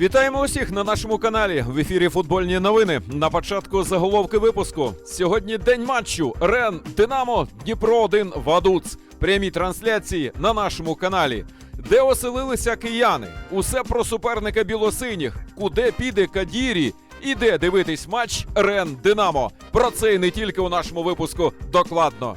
Вітаємо усіх на нашому каналі. В ефірі футбольні новини. На початку заголовки випуску. Сьогодні день матчу. Рен, Динамо, Дніпро 1 Вадуц. Прямі трансляції на нашому каналі. Де оселилися кияни? Усе про суперника білосиніх. Куди піде Кадірі? І де дивитись матч Рен Динамо. Про це і не тільки у нашому випуску докладно.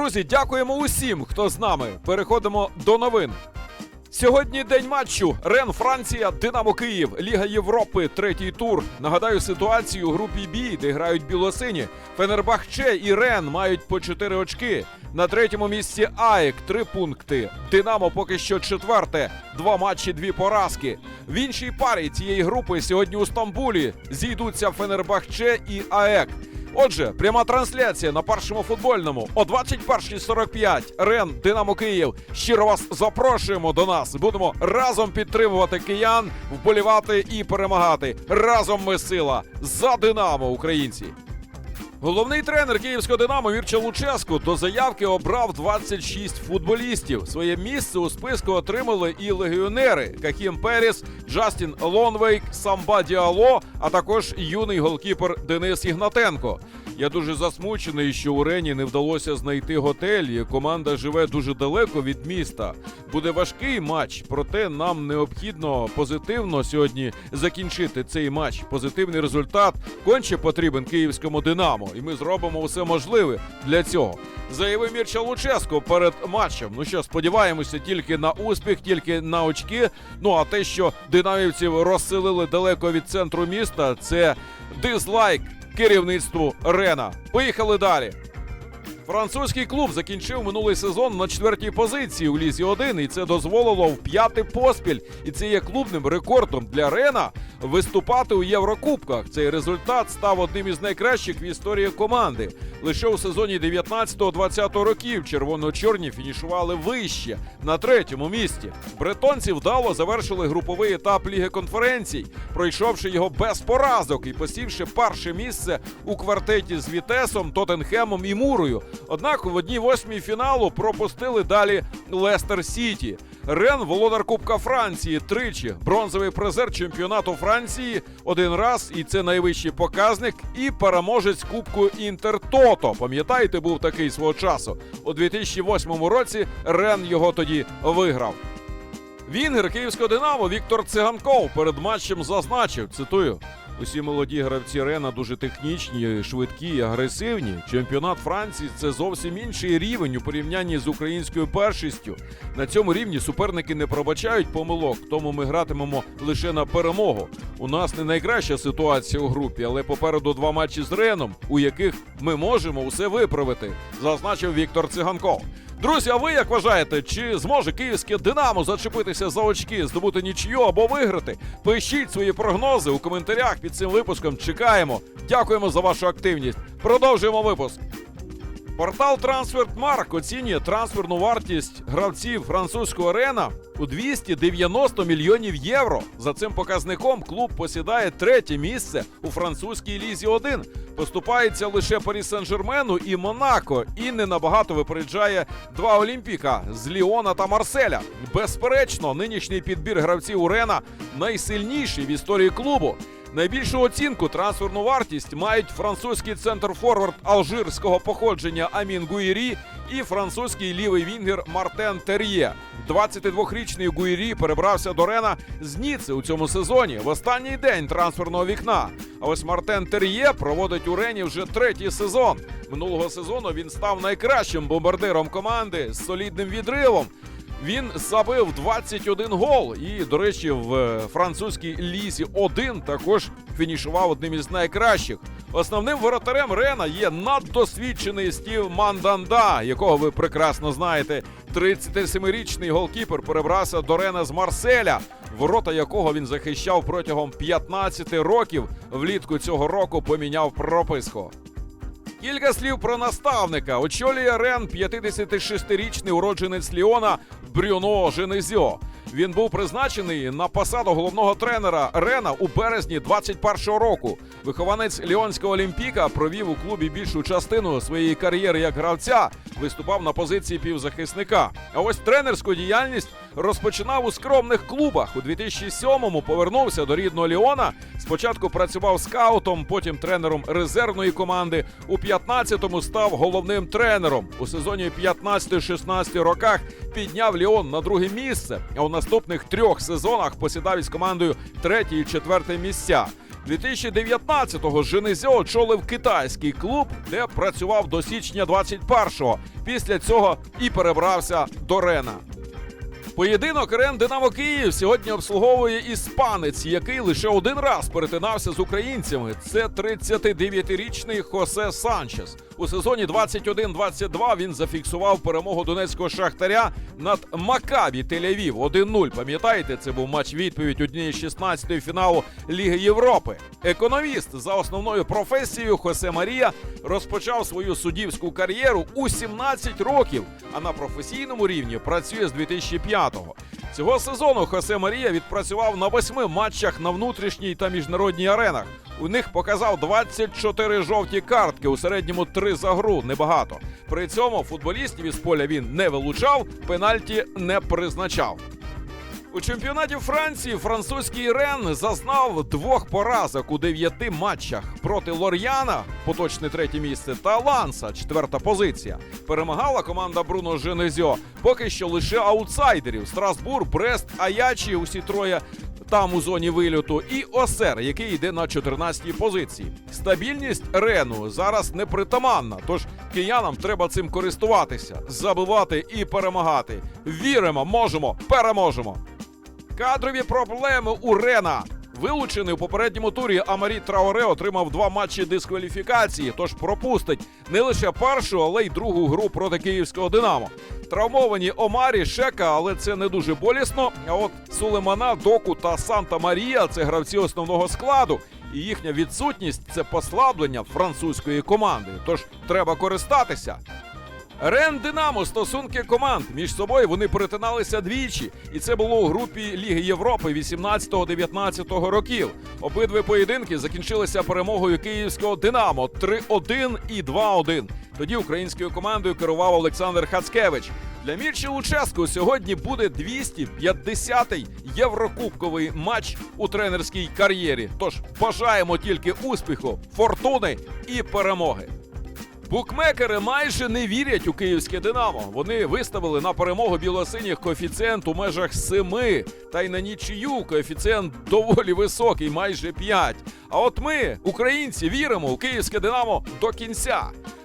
Друзі, дякуємо усім, хто з нами. Переходимо до новин. Сьогодні день матчу. Рен Франція, Динамо Київ, Ліга Європи, третій тур. Нагадаю ситуацію у групі Бі, де грають білосині. Фенербахче і Рен мають по 4 очки. На третьому місці АЕК 3 пункти. Динамо поки що четверте. Два матчі, дві поразки. В іншій парі цієї групи сьогодні у Стамбулі зійдуться Фенербахче і АЕК. Отже, пряма трансляція на першому футбольному о 21.45. Рен Динамо Київ. Щиро вас запрошуємо до нас. Будемо разом підтримувати киян, вболівати і перемагати. Разом ми сила за Динамо, українці. Головний тренер київського Динамо Вірча Луческу до заявки обрав 26 футболістів. Своє місце у списку отримали і легіонери Кахім Періс, Джастін Лонвейк, Самба Діало, а також юний голкіпер Денис Ігнатенко. Я дуже засмучений, що у Рені не вдалося знайти готель. Команда живе дуже далеко від міста. Буде важкий матч, проте нам необхідно позитивно сьогодні закінчити цей матч. Позитивний результат конче потрібен київському Динамо, і ми зробимо все можливе для цього. Заявив Мірча Луческо перед матчем. Ну що, сподіваємося тільки на успіх, тільки на очки. Ну а те, що динамівців розселили далеко від центру міста, це дизлайк керівництву Рена. Поїхали далі. Французький клуб закінчив минулий сезон на четвертій позиції у лізі 1, і це дозволило в п'яти поспіль. І це є клубним рекордом для Рена виступати у Єврокубках. Цей результат став одним із найкращих в історії команди. Лише у сезоні 19-20 років червоно-чорні фінішували вище на третьому місці. Бретонці вдало завершили груповий етап Ліги конференцій, пройшовши його без поразок і посівши перше місце у квартеті з Вітесом, Тоттенхемом і Мурою. Однак в одній восьмій фіналу пропустили далі Лестер Сіті. Рен володар Кубка Франції тричі, бронзовий призер чемпіонату Франції один раз, і це найвищий показник. І переможець Кубку Інтертото. Пам'ятаєте, був такий свого часу. У 2008 році Рен його тоді виграв. Вінгер київського Динамо Віктор Циганков перед матчем зазначив, цитую. Усі молоді гравці Рена дуже технічні, швидкі, і агресивні. Чемпіонат Франції це зовсім інший рівень у порівнянні з українською першістю. На цьому рівні суперники не пробачають помилок, тому ми гратимемо лише на перемогу. У нас не найкраща ситуація у групі, але попереду два матчі з Реном, у яких ми можемо усе виправити, зазначив Віктор Циганков. Друзі, а ви як вважаєте, чи зможе київське Динамо зачепитися за очки, здобути нічию або виграти? Пишіть свої прогнози у коментарях під цим випуском. Чекаємо. Дякуємо за вашу активність. Продовжуємо випуск. Портал Трансфертмарк оцінює трансферну вартість гравців французького арена у 290 мільйонів євро. За цим показником клуб посідає третє місце у французькій лізі 1. Поступається лише Парі Сен-Жермену і Монако, і не набагато випереджає два Олімпіка з Ліона та Марселя. Безперечно, нинішній підбір гравців Урена найсильніший в історії клубу. Найбільшу оцінку трансферну вартість мають французький центр форвард алжирського походження Амін Гуєрі і французький лівий вінгер Мартен Тер'є. 22-річний Гуєрі перебрався до Рена з Ніци у цьому сезоні в останній день трансферного вікна. А ось Мартен Тер'є проводить у Рені вже третій сезон. Минулого сезону він став найкращим бомбардиром команди з солідним відривом. Він забив 21 гол. І, до речі, в е, французькій лізі 1 також фінішував одним із найкращих. Основним воротарем Рена є наддосвідчений Стів Манданда, якого ви прекрасно знаєте. 37-річний голкіпер перебрався до Рена з Марселя, ворота якого він захищав протягом 15 років. Влітку цього року поміняв прописку. Кілька слів про наставника. Очолює Рен 56-річний уродженець Ліона Брюно Женезьо. Він був призначений на посаду головного тренера Рена у березні 21-го року. Вихованець Ліонського Олімпіка провів у клубі більшу частину своєї кар'єри як гравця, виступав на позиції півзахисника. А ось тренерську діяльність розпочинав у скромних клубах. У 2007-му повернувся до рідного Ліона. Спочатку працював скаутом, потім тренером резервної команди. У 15-му став головним тренером. У сезоні 15-16 роках підняв Ліон на друге місце. А у наступних трьох сезонах посідав із командою третє і четверте місця. 2019-го Женезьо очолив китайський клуб, де працював до січня 21-го. Після цього і перебрався до Рена. Поєдинок Рен Динамо Київ сьогодні обслуговує іспанець, який лише один раз перетинався з українцями. Це 39-річний Хосе Санчес. У сезоні 21-22 він зафіксував перемогу донецького шахтаря над Макабі Тель-Авів 1-0. Пам'ятаєте, це був матч відповідь однієї 16-ї фіналу Ліги Європи. Економіст за основною професією Хосе Марія розпочав свою суддівську кар'єру у 17 років, а на професійному рівні працює з 2005-го. Цього сезону Хосе Марія відпрацював на восьми матчах на внутрішній та міжнародній аренах. У них показав 24 жовті картки, у середньому 3 за гру, небагато. При цьому футболістів із поля він не вилучав, пенальті не призначав. У чемпіонаті Франції французький Рен зазнав двох поразок у дев'яти матчах проти Лор'яна, поточне третє місце, та Ланса, четверта позиція. Перемагала команда Бруно Женезьо. Поки що лише аутсайдерів: Страсбур, Брест, Аячі, усі троє. Там у зоні вильоту, і Осер, який йде на 14-й позиції. Стабільність Рену зараз непритаманна, тож киянам треба цим користуватися, забивати і перемагати. Віримо, можемо, переможемо. Кадрові проблеми у Рена. Вилучений у попередньому турі Амарі Траоре отримав два матчі дискваліфікації, тож пропустить не лише першу, але й другу гру проти київського Динамо. Травмовані Омарі, Шека, але це не дуже болісно. А от Сулеймана, Доку та Санта Марія це гравці основного складу. І їхня відсутність це послаблення французької команди. Тож треба користатися. Рен Динамо стосунки команд між собою вони перетиналися двічі, і це було у групі Ліги Європи 18-19 років. Обидві поєдинки закінчилися перемогою київського Динамо 3-1 і 2-1. Тоді українською командою керував Олександр Хацкевич. Для Мірчі Луческу сьогодні буде 250-й єврокубковий матч у тренерській кар'єрі. Тож бажаємо тільки успіху, фортуни і перемоги. Букмекери майже не вірять у київське Динамо. Вони виставили на перемогу білосиніх коефіцієнт у межах 7, та й на нічию коефіцієнт доволі високий, майже 5. А от ми, українці, віримо у київське Динамо до кінця.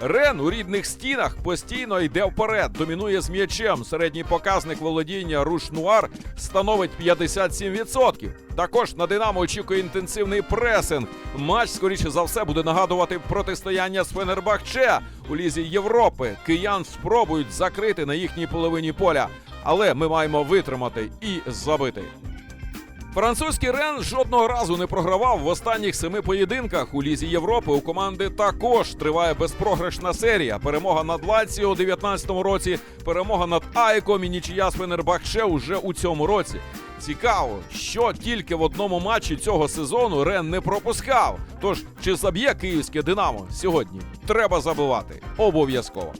Рен у рідних стінах постійно йде вперед, домінує з м'ячем. Середній показник володіння руш нуар становить 57%. Також на Динамо очікує інтенсивний пресинг. Матч, скоріше за все, буде нагадувати протистояння з Фенербахче у лізі Європи. Киян спробують закрити на їхній половині поля, але ми маємо витримати і забити. Французький Рен жодного разу не програвав в останніх семи поєдинках у лізі Європи. У команди також триває безпрограшна серія. Перемога над Лаціо у 19-му році, перемога над Айком і нічия з Фенербахче уже у цьому році. Цікаво, що тільки в одному матчі цього сезону Рен не пропускав. Тож чи заб'є київське Динамо сьогодні? Треба забивати обов'язково.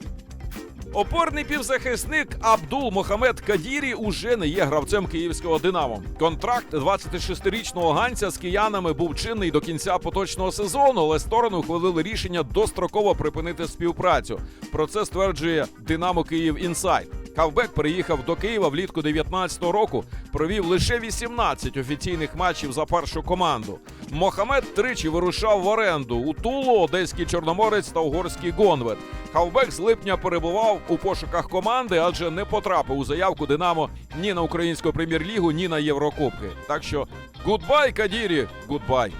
Опорний півзахисник Абдул Мохамед Кадірі уже не є гравцем київського Динамо. Контракт 26-річного ганця з киянами був чинний до кінця поточного сезону, але сторони ухвалили рішення достроково припинити співпрацю. Про це стверджує Динамо Київ Інсайд. Хавбек переїхав до Києва влітку 19-го року. Провів лише 18 офіційних матчів за першу команду. Мохамед тричі вирушав в оренду у Тулу, Одеський Чорноморець та Угорський Гонвет. Хавбек з липня перебував у пошуках команди, адже не потрапив у заявку Динамо ні на українську прем'єр-лігу, ні на Єврокубки. Так що гудбай, Кадірі, гудбай.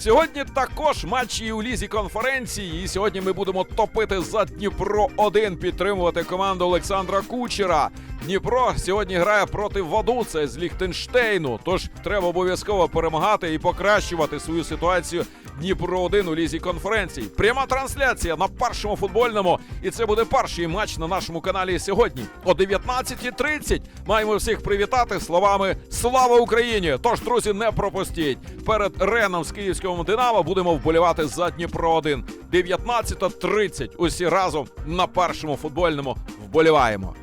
Сьогодні також матчі у лізі конференції. І сьогодні ми будемо топити за Дніпро 1 підтримувати команду Олександра Кучера. Дніпро сьогодні грає проти Вадуце з Ліхтенштейну. Тож треба обов'язково перемагати і покращувати свою ситуацію. Дніпро 1 у лізі конференції. Пряма трансляція на першому футбольному. І це буде перший матч на нашому каналі сьогодні. О 19.30 маємо всіх привітати словами Слава Україні! Тож, друзі, не пропустіть. Перед Реном з київського Динамо будемо вболівати за Дніпро 1. 19.30. Усі разом на першому футбольному вболіваємо.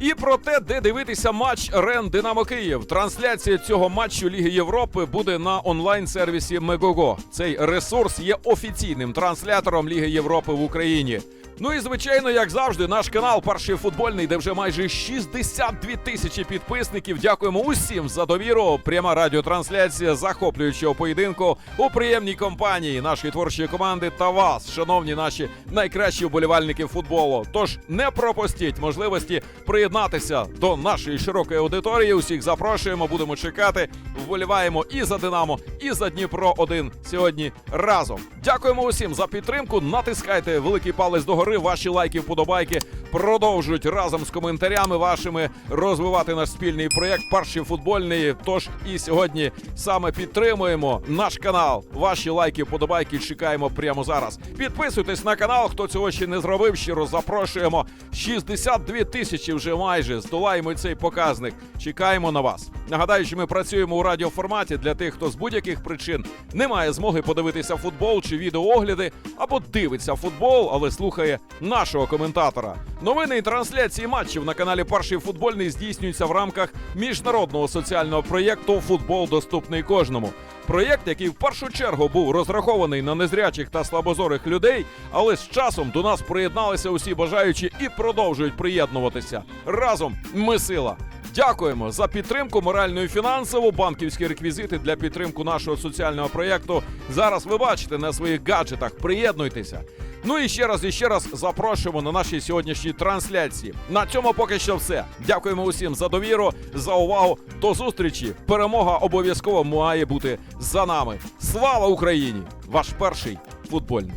І про те, де дивитися матч Рен Динамо Київ. Трансляція цього матчу Ліги Європи буде на онлайн-сервісі Мегого. Цей ресурс є офіційним транслятором Ліги Європи в Україні. Ну і звичайно, як завжди, наш канал Перший футбольний, де вже майже 62 тисячі підписників. Дякуємо усім за довіру. Пряма радіотрансляція захоплюючого поєдинку у приємній компанії нашої творчої команди та вас, шановні наші найкращі вболівальники футболу. Тож не пропустіть можливості приєднатися до нашої широкої аудиторії. Усіх запрошуємо, будемо чекати. Вболіваємо і за Динамо, і за Дніпро 1 сьогодні разом. Дякуємо усім за підтримку. Натискайте великий палець догори. Ваші лайки, вподобайки продовжують разом з коментарями вашими розвивати наш спільний проєкт. Перший футбольний. Тож і сьогодні саме підтримуємо наш канал. Ваші лайки, вподобайки чекаємо прямо зараз. Підписуйтесь на канал, хто цього ще не зробив. Щиро запрошуємо. 62 тисячі вже майже здолаємо цей показник. Чекаємо на вас. Нагадаю, що ми працюємо у радіоформаті для тих, хто з будь-яких причин не має змоги подивитися футбол чи відеоогляди, або дивиться футбол, але слухає нашого коментатора. Новини і трансляції матчів на каналі Перший футбольний здійснюються в рамках міжнародного соціального проєкту Футбол доступний кожному. Проєкт, який в першу чергу був розрахований на незрячих та слабозорих людей, але з часом до нас приєдналися усі бажаючі і продовжують приєднуватися. Разом ми сила. Дякуємо за підтримку моральну і фінансову. Банківські реквізити для підтримки нашого соціального проєкту. Зараз ви бачите на своїх гаджетах. Приєднуйтеся. Ну і ще раз і ще раз запрошуємо на наші сьогоднішні трансляції. На цьому поки що все. Дякуємо усім за довіру, за увагу. До зустрічі. Перемога обов'язково має бути за нами. Слава Україні! Ваш перший футбольний.